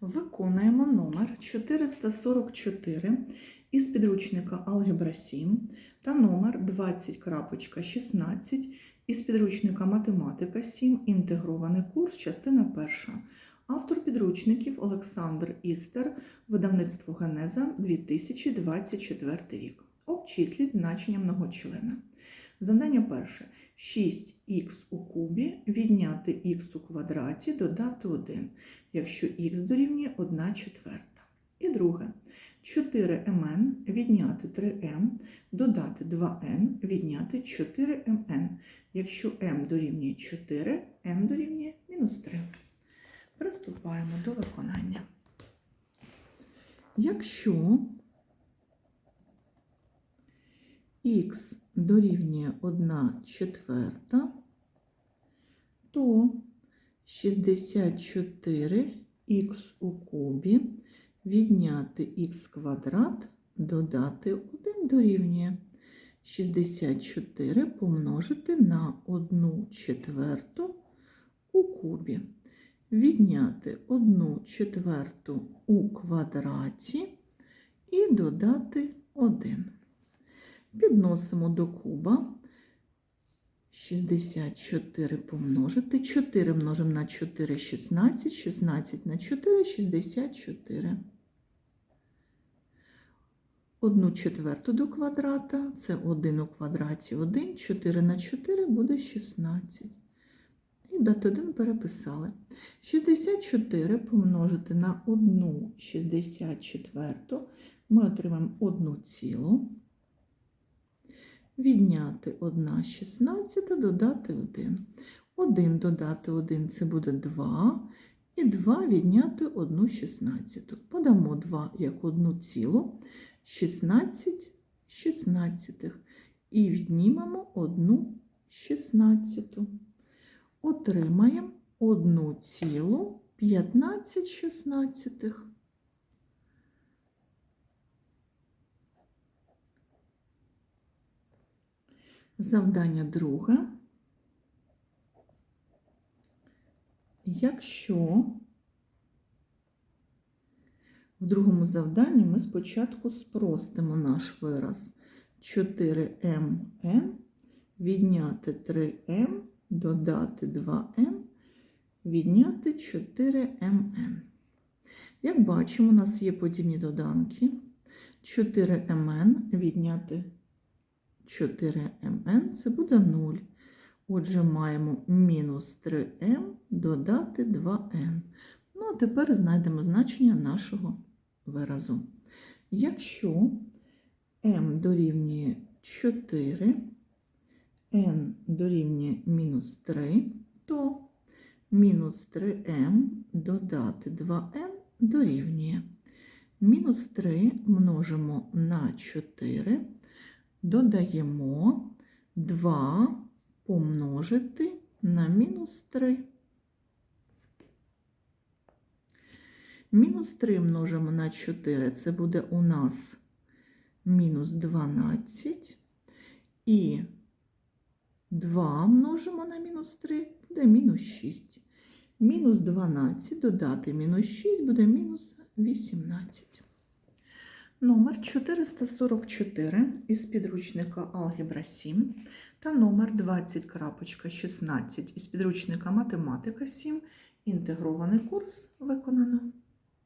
Виконуємо номер 444 із підручника Алгебра 7 та номер 20.16 із підручника Математика 7. Інтегрований курс, частина перша. Автор підручників Олександр Істер, видавництво Генеза 2024 рік. Обчисліть значення многочлена. Завдання перше. 6х у кубі відняти х у квадраті, додати 1, якщо х дорівнює 1 четверта. І друге. 4mn відняти 3m, додати 2n, відняти 4mn, якщо m дорівнює 4, m дорівнює мінус 3. Приступаємо до виконання. Якщо х дорівнює 1 четверта, то 64х у кубі відняти х квадрат, додати 1 дорівнює 64 помножити на 1 четверту у кубі. Відняти 1 четверту у квадраті і додати 1. Підносимо до куба 64 помножити. 4 множимо на 4 16, 16 на 4 64. 1 четверту до квадрата це 1 у квадраті 1, 4 на 4 буде 16. І дати 1 переписали. 64 помножити на 1 64 ми отримаємо 1 цілу. Відняти 1 16, додати 1. 1 додати 1 це буде 2. І 2 відняти 1 16. Подамо 2 як 1 цілу, 16 шістнадцятих. І віднімемо 1 шістнадцяту. Отримаємо 1 цілу 15 шістнадцятих. Завдання друге. Якщо в другому завданні ми спочатку спростимо наш вираз 4mn, відняти 3m, додати 2n, відняти 4mn. Як бачимо, у нас є подібні доданки. 4mn відняти 4mn це буде 0. Отже, маємо мінус 3m додати 2n. Ну, а тепер знайдемо значення нашого виразу. Якщо m дорівнює 4, n дорівнює мінус 3, то мінус 3m додати 2n дорівнює. Мінус 3 множимо на 4 додаємо 2 помножити на мінус 3. Мінус 3 множимо на 4, це буде у нас мінус 12. І 2 множимо на мінус 3, буде мінус 6. Мінус 12 додати мінус 6 буде мінус 18. Номер 444 із підручника Алгебра 7 та номер 20.16 із підручника Математика 7. Інтегрований курс виконано.